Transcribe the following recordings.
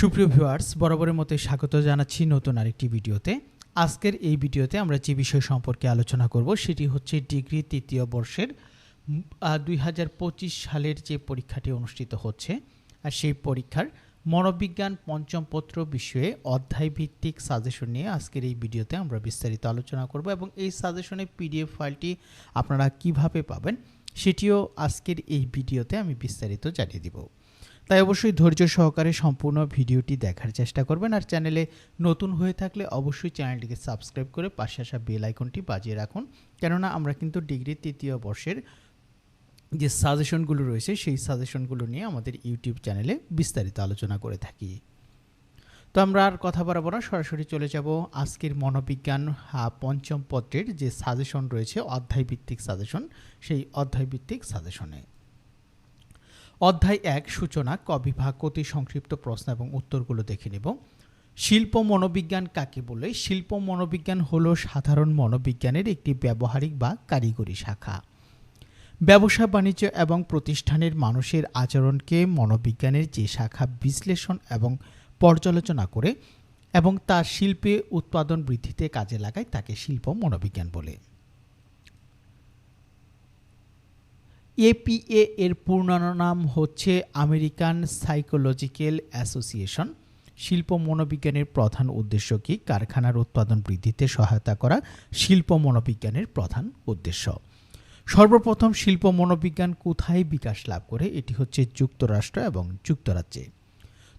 সুপ্রিয় ভিউয়ার্স, বরাবরের মতোই স্বাগত জানাচ্ছি নতুন আরেকটি ভিডিওতে। আজকের এই ভিডিওতে আমরা যে বিষয় সম্পর্কে আলোচনা করব সেটি হচ্ছে ডিগ্রি তৃতীয় বর্ষের দুই হাজার পঁচিশ সালের যে পরীক্ষাটি অনুষ্ঠিত হচ্ছে। আর সেই পরীক্ষার মনোবিজ্ঞান পঞ্চম পত্র বিষয়ে অধ্যায় ভিত্তিক সাজেশন নিয়ে আজকের এই ভিডিওতে আমরা বিস্তারিত আলোচনা করব এবং এই সাজেশনের পিডিএফ ফাইলটি আপনারা কীভাবে পাবেন সেটিও আজকের এই ভিডিওতে আমি বিস্তারিত জানিয়ে দিব। তাই অবশ্যই ধৈর্য সহকারে সম্পূর্ণ ভিডিওটি দেখার চেষ্টা করবেন আর চ্যানেলে নতুন হয়ে থাকলে অবশ্যই চ্যানেলটিকে সাবস্ক্রাইব করে পাশে আসা বেল আইকনটি বাজিয়ে রাখুন। কেননা আমরা কিন্তু ডিগ্রি তৃতীয় বর্ষের যে সাজেশনগুলো রয়েছে, সেই সাজেশনগুলো নিয়ে আমাদের ইউটিউব চ্যানেলে বিস্তারিত আলোচনা করে থাকি। তো আমরা আর কথা বাড়াবো না, সরাসরি চলে যাব আজকের মনোবিজ্ঞান পঞ্চম পত্রের যে সাজেশন রয়েছে, অধ্যায়ভিত্তিক সাজেশন, সেই অধ্যায়ভিত্তিক সাজেশনে। অধ্যায় এক, সূচনা, ক বিভাগ, অতি সংক্ষিপ্ত প্রশ্ন এবং উত্তরগুলো দেখে নেব। শিল্প মনোবিজ্ঞান কাকে বলে? শিল্প মনোবিজ্ঞান হলো সাধারণ মনোবিজ্ঞানের একটি ব্যবহারিক বা কারিগরি শাখা। ব্যবসা, বাণিজ্য এবং প্রতিষ্ঠানের মানুষের আচরণকে মনোবিজ্ঞানের যে শাখা বিশ্লেষণ এবং পর্যালোচনা করে এবং তার শিল্পে উৎপাদন বৃদ্ধিতে কাজে লাগায় তাকে শিল্প মনোবিজ্ঞান বলে। এপিএ এর পূর্ণ নাম হচ্ছে আমেরিকান সাইকোলজিক্যাল অ্যাসোসিয়েশন শিল্প মনোবিজ্ঞানের প্রধান উদ্দেশ্য কি? কারখানার উৎপাদন বৃদ্ধিতে সহায়তা করা শিল্প মনোবিজ্ঞানের প্রধান উদ্দেশ্য। সর্বপ্রথম শিল্প মনোবিজ্ঞান কোথায় বিকাশ লাভ করে? এটি হচ্ছে যুক্তরাষ্ট্র এবং যুক্তরাজ্যে।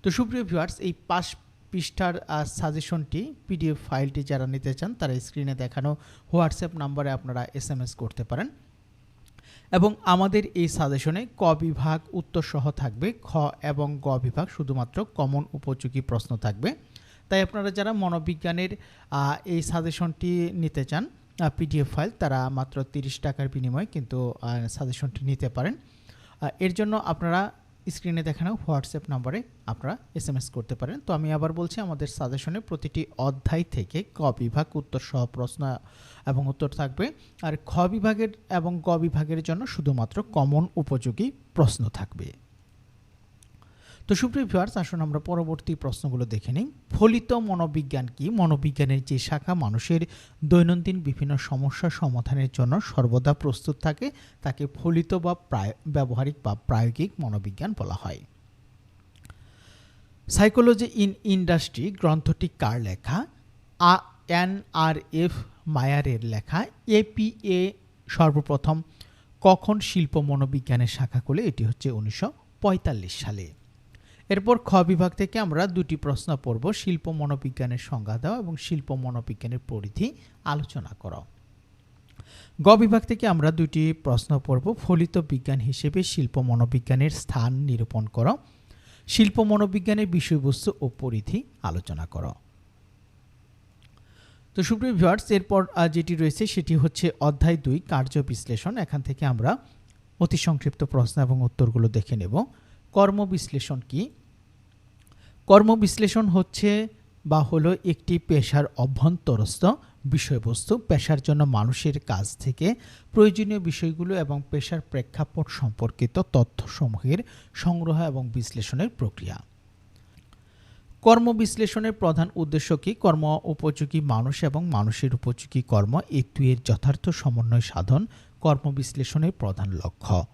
তো সুপ্রিয় ভিউয়ার্স এই পাঁচ পৃষ্ঠার সাজেশনটি পিডিএফ ফাইলটি যারা নিতে চান, তারা স্ক্রিনে দেখানো হোয়াটসঅ্যাপ নাম্বারে আপনারা এস করতে পারেন। এবং আমাদের এই সাজেশনে ক বিভাগ উত্তরসহ থাকবে, খ এবং গ বিভাগ শুধুমাত্র কমন উপযোগী প্রশ্ন থাকবে। তাই আপনারা যারা মনোবিজ্ঞানের এই সাজেশনটি নিতে চান পিডিএফ ফাইল, তারা মাত্র তিরিশ টাকার বিনিময়ে কিন্তু সাজেশনটি নিতে পারেন। এর জন্য আপনারা স্ক্রিনে দেখানো হোয়াটসঅ্যাপ নম্বরে আপনারা এস এম এস করতে পারেন। তো আমি আবার বলছি, আমাদের সাজেশনে প্রতিটি অধ্যায় থেকে ক বিভাগ উত্তর সহ প্রশ্ন এবং উত্তর থাকবে। আর খ বিভাগের এবং গ বিভাগের জন্য শুধুমাত্র কমন উপযোগী প্রশ্ন থাকবে। তো সুপ্রিয় ভিউয়ার্স আসুন আমরা পরবর্তী প্রশ্নগুলো দেখে নিই। ফলিত মনোবিজ্ঞান কি? মনোবিজ্ঞানের যে শাখা মানুষের দৈনন্দিন বিভিন্ন সমস্যা সমাধানের জন্য সর্বদা প্রস্তুত থাকে, তাকে ফলিত বা প্রায়, ব্যবহারিক বা প্রায়োগিক মনোবিজ্ঞান বলা হয়। সাইকোলজি ইন ইন্ডাস্ট্রি গ্রন্থটি কার লেখা? আ, এন, আর, এফ, মায়ারের লেখা। এপিএ সর্বপ্রথম কখন শিল্প মনোবিজ্ঞানের শাখা খুলে? এটি হচ্ছে উনিশশো পঁয়তাল্লিশ সালে। এরপর খ বিভাগ থেকে আমরা দুটি প্রশ্ন পড়ব, শিল্প মনোবিজ্ঞানের সংজ্ঞা দেওয়া এবং শিল্প মনোবিজ্ঞানের পরিধি আলোচনা করা। গ বিভাগ থেকে আমরা দুটি প্রশ্ন পড়ব, ফলিত বিজ্ঞান হিসেবে শিল্প মনোবিজ্ঞানের স্থান নিরূপণ করো, শিল্প মনোবিজ্ঞানের বিষয়বস্তু ও পরিধি আলোচনা করো। তো সুপ্রিয় ভিউয়ার্স, এরপর যেটি রয়েছে সেটি হচ্ছে অধ্যায় দুই, কার্য বিশ্লেষণ। এখান থেকে আমরা অতি সংক্ষিপ্ত প্রশ্ন এবং উত্তরগুলো দেখে নেব। কর্ম বিশ্লেষণ কি? কর্ম বিশ্লেষণ হচ্ছে বা হলো একটি পেশার অভ্যন্তরস্থ বিষয়বস্তু, পেশার জন্য মানুষের কাজ থেকে প্রয়োজনীয় বিষয়গুলো এবং পেশার প্রেক্ষাপট সম্পর্কিত তথ্যসমূহের সংগ্রহ এবং বিশ্লেষণের প্রক্রিয়া। কর্ম বিশ্লেষণের প্রধান উদ্দেশ্য কি? কর্ম উপযোগী মানুষ এবং মানুষের উপযোগী কর্ম এই দুইয়ের যথার্থ সমন্বয় সাধন কর্ম বিশ্লেষণের প্রধান লক্ষ্য।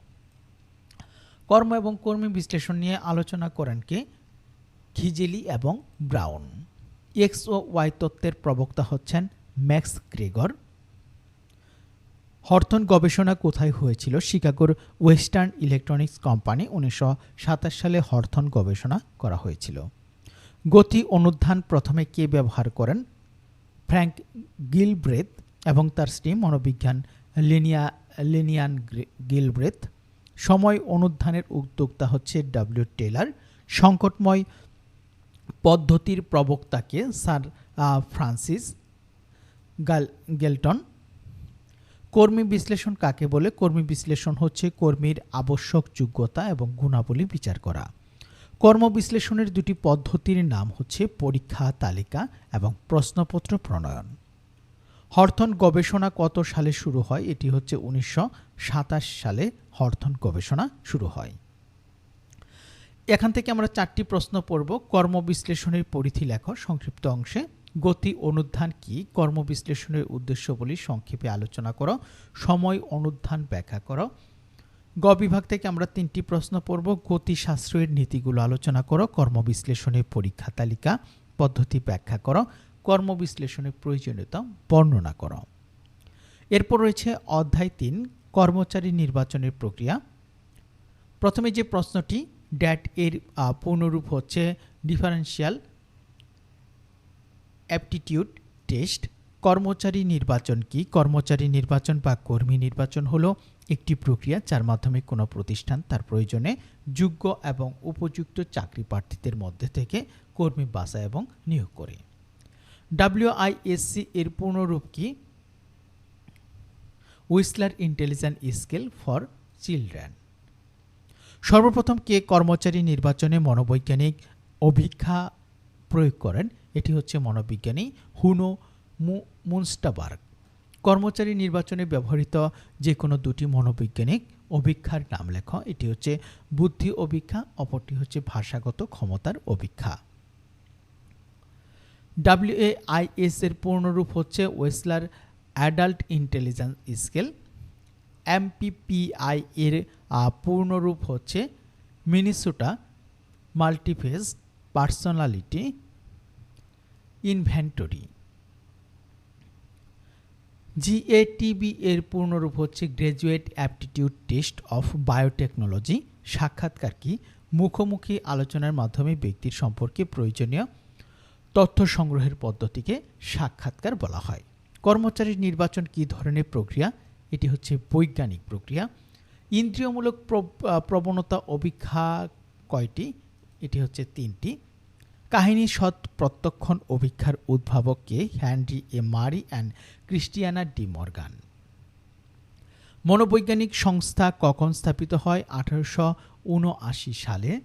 কর্ম এবং কর্মী বিশ্লেষণ নিয়ে আলোচনা করেন কে? খিজেলি এবং ব্রাউন। এক্স ও ওয়াই তত্ত্বের প্রবক্তা হচ্ছেন ম্যাক্স গ্রেগর। হর্থন গবেষণা কোথায় হয়েছিল? শিকাগোর ওয়েস্টার্ন ইলেকট্রনিক্স কোম্পানি উনিশশো সাতাশ সালে হর্থন গবেষণা করা হয়েছিল। গতি অনুধান প্রথমে কে ব্যবহার করেন? ফ্র্যাঙ্ক গিলব্রেথ এবং তার স্ত্রী মনোবিজ্ঞান লিনিয়া, লিনিয়ান গিলব্রেথ। সময় অনুধানের উদ্যোক্তা হচ্ছে ডাব্লিউ টেলার। সংকটময় পদ্ধতির প্রবক্তাকে স্যার ফ্রান্সিস গাল, গেলটন। কর্মী বিশ্লেষণ কাকে বলে? কর্মী বিশ্লেষণ হচ্ছে কর্মীর আবশ্যক যোগ্যতা এবং গুণাবলী বিচার করা। কর্ম বিশ্লেষণের দুটি পদ্ধতির নাম হচ্ছে পরীক্ষা তালিকা এবং প্রশ্নপত্র প্রণয়ন। হর্থন গবেষণা কত সালে শুরু হয়? এটি হচ্ছে উনিশশো সাতাশ সালে হর্থন গবেষণা শুরু হয়। এখান থেকে আমরা চারটি প্রশ্ন পড়ব। কর্মবিশ্লেষণের পরিধি লেখ, সংক্ষিপ্ত অংশে। গতি অনুধান কি? কর্মবিশ্লেষণের উদ্দেশ্যগুলি সংক্ষেপে আলোচনা করো। সময় অনুধান ব্যাখ্যা করো। গ বিভাগ থেকে আমরা তিনটি প্রশ্ন পড়ব। সাশ্রয়ের নীতিগুলো আলোচনা করো। কর্মবিশ্লেষণের পরীক্ষা তালিকা, পদ্ধতি ব্যাখ্যা করো। কর্মবিশ্লেষণের প্রয়োজনীয়তা বর্ণনা করো। এরপর রয়েছে অধ্যায় তিন, কর্মচারী নির্বাচনের প্রক্রিয়া। প্রথমে যে প্রশ্নটি ড্যাট এর পূর্ণরূপ হচ্ছে ডিফারেন্সিয়াল অ্যাপটিটিউড টেস্ট কর্মচারী নির্বাচন কি? কর্মচারী নির্বাচন বা কর্মী নির্বাচন হলো একটি প্রক্রিয়া যার মাধ্যমে কোনো প্রতিষ্ঠান তার প্রয়োজনে যোগ্য এবং উপযুক্ত চাকরি প্রার্থীদের মধ্যে থেকে কর্মী বাছাই এবং নিয়োগ করে। ডাব্লিউআইএসসি এর পূর্ণরূপ কি? Wechsler intelligent scale for children সর্বপ্রথম কে কর্মচারী নির্বাচনে মনোবৈজ্ঞানিক অভিক্ষা প্রয়োগ করেন? এটি হচ্ছে মনোবিজ্ঞানী হুনো মু- মুনস্টাবার্গ। কর্মচারী নির্বাচনে ব্যবহৃত যে কোনো দুটি মনোবৈজ্ঞানিক অভিক্ষার নাম লেখ। এটি হচ্ছে বুদ্ধি অভিক্ষা, অপরটি হচ্ছে ভাষাগত ক্ষমতার অভিক্ষা। ডাব্লিউএআইএস এর পূর্ণরূপ হচ্ছে Wechsler adult intelligence scale. MPPI এর পূর্ণরূপ হচ্ছে Minnesota multiphasic personality inventory. GATB এর পূর্ণরূপ হচ্ছে graduate aptitude test of biotechnology সাক্ষাৎকার কি? মুখোমুখি আলোচনার মাধ্যমে ব্যক্তির সম্পর্কে প্রয়োজনীয় তথ্য সংগ্রহের পদ্ধতিকে সাক্ষাৎকার বলা হয়। কর্মচারীর নির্বাচন কী ধরনের প্রক্রিয়া? এটি হচ্ছে বৈজ্ঞানিক প্রক্রিয়া। ইন্দ্রিয়মূলক প্রবণতা অভিক্ষা কয়টি? এটি হচ্ছে তিনটি। কাহিনী সৎ প্রত্যক্ষণ অভিক্ষার উদ্ভাবককে হ্যানরি এ মারি অ্যান্ড ক্রিস্টিয়ানা ডি মর্গান। মনোবৈজ্ঞানিক সংস্থা কখন স্থাপিত হয়? আঠারোশো উনআশি সালে।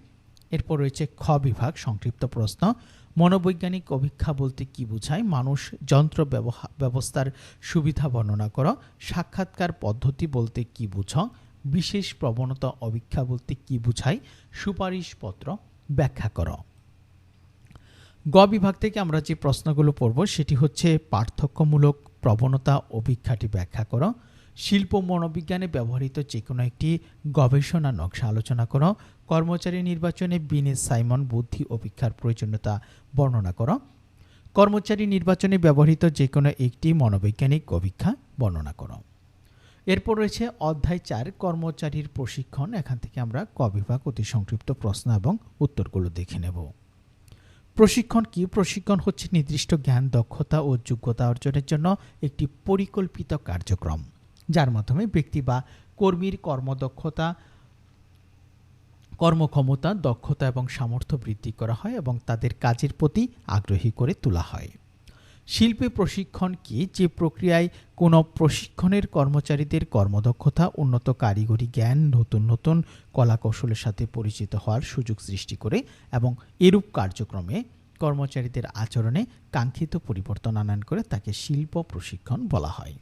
এরপর রয়েছে খ বিভাগ, সংক্ষিপ্ত প্রশ্ন। মনোবৈজ্ঞানিক অভিক্ষা বলতে কি বোঝায়? মানুষ যন্ত্র ব্যবহা- ব্যবস্থার সুবিধা বর্ণনা করো। সাক্ষাৎকার পদ্ধতি বলতে কি বুঝো? বিশেষ প্রবণতা অভিক্ষা বলতে কি বোঝায়? সুপারিশপত্র ব্যাখ্যা করো। গ বিভাগ থেকে আমরা যে প্রশ্নগুলো পড়ব, সেটি হচ্ছে পার্থক্যমূলক প্রবণতা অভিক্ষাটি ব্যাখ্যা করো। শিল্প মনোবিজ্ঞানে ব্যবহৃত যে কোনো একটি গবেষণা নকশা আলোচনা করো। কর্মচারী নির্বাচনে বিনে সাইমন বুদ্ধি অভিক্ষার প্রয়োজনীয়তা বর্ণনা করো। কর্মচারী নির্বাচনে ব্যবহৃত যে কোনো একটি মনোবৈজ্ঞানিক অভিক্ষা বর্ণনা করো। এরপর রয়েছে অধ্যায় চার, কর্মচারীর প্রশিক্ষণ। এখান থেকে আমরা ক বিভাগ অতি সংক্ষিপ্ত প্রশ্ন এবং উত্তরগুলো দেখে নেব। প্রশিক্ষণ কি? প্রশিক্ষণ হচ্ছে নির্দিষ্ট জ্ঞান, দক্ষতা ও যোগ্যতা অর্জনের জন্য একটি পরিকল্পিত কার্যক্রম, যার মাধ্যমে ব্যক্তি বা কর্মীর কর্মদক্ষতা, কর্মক্ষমতা, দক্ষতা এবং সামর্থ্য বৃদ্ধি করা হয় এবং তাদের কাজের প্রতি আগ্রহী করে তোলা হয়। শিল্পে প্রশিক্ষণ কি? যে প্রক্রিয়ায় কোনো প্রশিক্ষণের কর্মচারীদের কর্মদক্ষতা, উন্নত কারিগরি জ্ঞান, নতুন নতুন কলাকৌশলের সাথে পরিচিত হওয়ার সুযোগ সৃষ্টি করে এবং এরূপ কার্যক্রমে কর্মচারীদের আচরণে কাঙ্ক্ষিত পরিবর্তন আনান করে তাকে শিল্প প্রশিক্ষণ বলা হয়।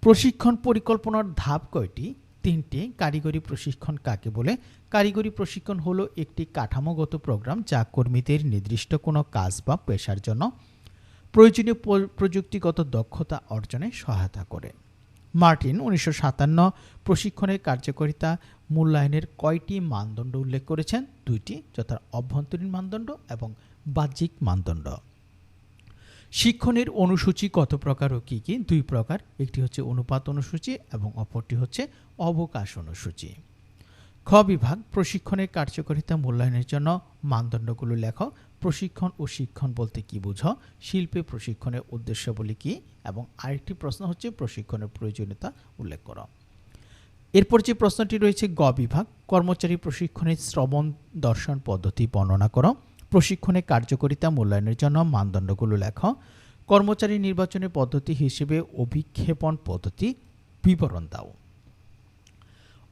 প্রশিক্ষণ পরিকল্পনার ধাপ কয়টি? তিনটি। কারিগরি প্রশিক্ষণ কাকে বলে? কারিগরি প্রশিক্ষণ হলো একটি কাঠামোগত প্রোগ্রাম যা কর্মীদের নির্দিষ্ট কোনো কাজ বা পেশার জন্য প্রয়োজনীয় প্রযুক্তিগত দক্ষতা অর্জনে সহায়তা করে। মার্টিন উনিশশো সাতান্ন প্রশিক্ষণের কার্যকারিতা মূল্যায়নের কয়টি মানদণ্ড উল্লেখ করেছেন? দুইটি যথা অভ্যন্তরীণ মানদণ্ড এবং বাহ্যিক মানদণ্ড। শিক্ষণের অনুসূচি কত প্রকার ও কী কী? দুই প্রকার, একটি হচ্ছে অনুপাত অনুসূচি এবং অপরটি হচ্ছে অবকাশ অনুসূচি। খ বিভাগ প্রশিক্ষণের কার্যকারিতা মূল্যায়নের জন্য মানদণ্ডগুলো লেখ। প্রশিক্ষণ ও শিক্ষণ বলতে কি বুঝো? শিল্পে প্রশিক্ষণের উদ্দেশ্যগুলি কি? এবং আরেকটি প্রশ্ন হচ্ছে প্রশিক্ষণের প্রয়োজনীয়তা উল্লেখ করো। এরপর যে প্রশ্নটি রয়েছে, গ বিভাগ, কর্মচারী প্রশিক্ষণের শ্রবণ দর্শন পদ্ধতি বর্ণনা করো। প্রশিক্ষণের কার্যকারিতা মূল্যায়নের জন্য মানদণ্ডগুলো লেখ। কর্মচারী নির্বাচনের পদ্ধতি হিসেবে অভিক্ষেপণ পদ্ধতি বিবরণ দাও।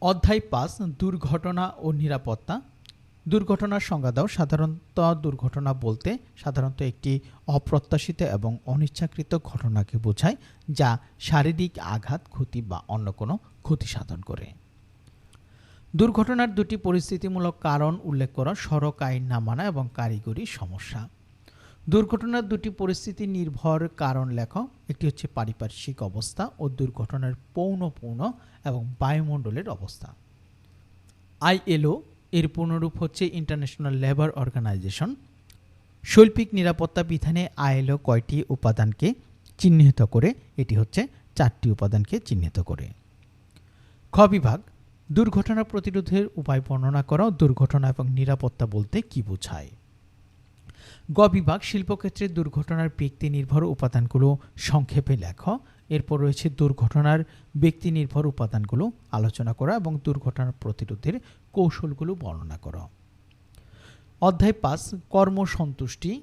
অধ্যায় পাঁচ, দুর্ঘটনা ও নিরাপত্তা। দুর্ঘটনার সংজ্ঞা দাও। সাধারণত দুর্ঘটনা বলতে সাধারণত একটি অপ্রত্যাশিত এবং অনিচ্ছাকৃত ঘটনাকে বোঝায়, যা শারীরিক আঘাত, ক্ষতি বা অন্য কোনো ক্ষতি সাধন করে। দুর্ঘটনার দুটি পরিস্থিতিমূলক কারণ উল্লেখ করা, সড়ক আইন না মানা এবং কারিগরি সমস্যা। দুর্ঘটনার দুটি পরিস্থিতি নির্ভর কারণ লেখ, একটি হচ্ছে পারিপার্শ্বিক অবস্থা ও দুর্ঘটনার পৌনপূর্ণ এবং বায়ুমণ্ডলের অবস্থা। আইএলও এর পূর্ণরূপ হচ্ছে ইন্টারন্যাশনাল লেবার অর্গানাইজেশন শৈল্পিক নিরাপত্তা বিধানে আইএলও কয়টি উপাদানকে চিহ্নিত করে, এটি হচ্ছে চারটি উপাদানকে চিহ্নিত করে। খ বিভাগ, দুর্ঘটনা প্রতিরোধের উপায় বর্ণনা করা, দুর্ঘটনা এবং নিরাপত্তা বলতে কি বোঝায়? গ বিভাগ, শিল্পক্ষেত্রে দুর্ঘটনার ব্যক্তি নির্ভর উপাদানগুলো সংক্ষেপে লেখ। এরপর রয়েছে দুর্ঘটনার ব্যক্তি নির্ভর উপাদানগুলো আলোচনা করা এবং দুর্ঘটনা প্রতিরোধের কৌশলগুলো বর্ণনা করা। অধ্যায় পাঁচ, কর্মসন্তুষ্টি।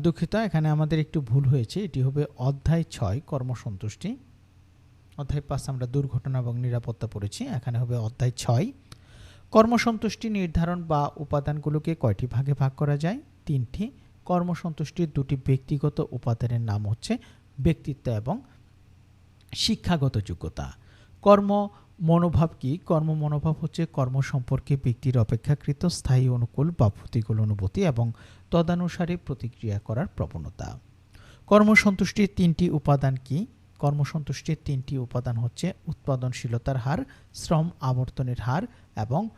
দুঃখিত, এখানে আমাদের একটু ভুল হয়েছে, এটি হবে অধ্যায় ছয়, কর্মসন্তুষ্টি। অধ্যায় পাঁচ, আমরা দুর্ঘটনা এবং নিরাপত্তা পড়েছি, এখানে হবে অধ্যায় ছয়। কর্মসন্তুষ্টি নির্ধারণ বা উপাদানগুলোকে কয়টি ভাগে ভাগ করা যায়? তিনটি। কর্মসন্তুষ্টির দুটি ব্যক্তিগত উপাদানের নাম হচ্ছে ব্যক্তিত্ব এবং শিক্ষাগত যোগ্যতা। কর্ম মনোভাব কি? কর্ম মনোভাব হচ্ছে কর্ম সম্পর্কে ব্যক্তির অপেক্ষাকৃত স্থায়ী অনুকূল বা প্রতিকূল অনুভূতি এবং তদানুসারে প্রতিক্রিয়া করার প্রবণতা। কর্মসন্তুষ্টির তিনটি উপাদান কি? কর্মসন্তুষ্টির তিনটি উপাদান হচ্ছে উৎপাদনশীলতার হার, শ্রম আবর্তনের হার এবং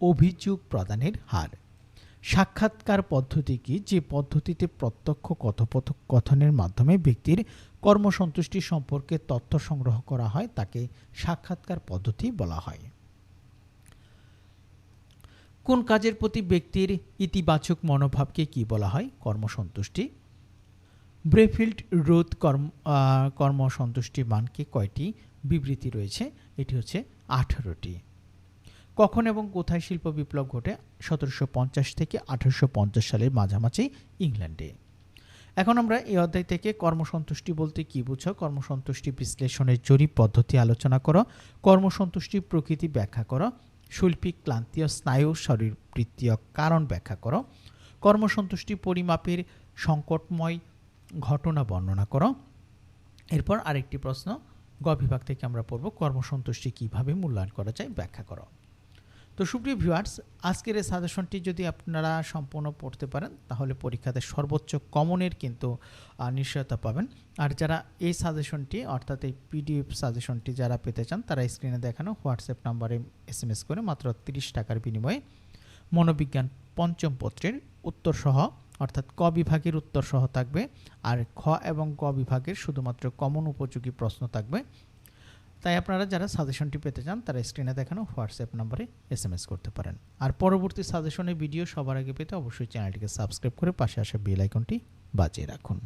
অভিযোগ প্রদানের হার। সাক্ষাৎকার পদ্ধতি কি? যে পদ্ধতিতে প্রত্যক্ষ কথোপকথনের মাধ্যমে ব্যক্তির কর্মসন্তুষ্টি সম্পর্কে তথ্য সংগ্রহ করা হয়, তাকে সাক্ষাৎকার পদ্ধতি বলা হয়। কোন কাজের প্রতি ব্যক্তির ইতিবাচক মনোভাবকে কি বলা হয়? কর্মসন্তুষ্টি। ব্রেফিল্ড রোধ কর্ম কর্মসন্তুষ্টি মানকে কয়টি বিবৃতি রয়েছে? এটি হচ্ছে আঠারোটি। কখন এবং কোথায় শিল্প বিপ্লব ঘটে? সতেরোশো পঞ্চাশ থেকে আঠারোশো পঞ্চাশ সালের মাঝামাঝি ইংল্যান্ডে। এখন আমরা এই অধ্যায় থেকে কর্মসন্তুষ্টি বলতে কী বুঝো? কর্মসন্তুষ্টি বিশ্লেষণের জরিপ পদ্ধতি আলোচনা করো। কর্মসন্তুষ্টির প্রকৃতি ব্যাখ্যা করো। শৈল্পিক ক্লান্তি ও স্নায়ু শরীরবৃত্তীয় কারণ ব্যাখ্যা করো। কর্মসন্তুষ্টি পরিমাপের সংকটময় ঘটনা বর্ণনা করো। এরপর আরেকটি প্রশ্ন, গ বিভাগ থেকে আমরা পড়ব, কর্মসন্তুষ্টি কীভাবে মূল্যায়ন করা যায় ব্যাখ্যা করো। তো সুপ্রিয় ভিউয়ার্স, আজকের এই সাজেশনটি যদি আপনারা সম্পূর্ণ পড়তে পারেন, তাহলে পরীক্ষাতে সর্বোচ্চ কমনের কিন্তু নিশ্চয়তা পাবেন। আর যারা এই সাজেশনটি অর্থাৎ এই পিডিএফ সাজেশনটি যারা পেতে চান, তারা স্ক্রিনে দেখানো হোয়াটসঅ্যাপ নাম্বারে এস করে মাত্র তিরিশ টাকার বিনিময়ে মনোবিজ্ঞান পঞ্চম পত্রের উত্তরসহ, অর্থাৎ ক বিভাগের উত্তরসহ থাকবে, আর খ এবং গ বিভাগের শুধুমাত্র কমন উপযোগী প্রশ্ন থাকবে। তাই আপনারা যারা সাজেশনটি পেতে চান, তারা স্ক্রিনে দেখানো হোয়াটসঅ্যাপ নম্বরে এস এম এস করতে পারেন। আর পরবর্তী সাজেশনের ভিডিও সবার আগে পেতে অবশ্যই চ্যানেলটিকে সাবস্ক্রাইব করে পাশে আসা বেল আইকনটি বাজিয়ে রাখুন।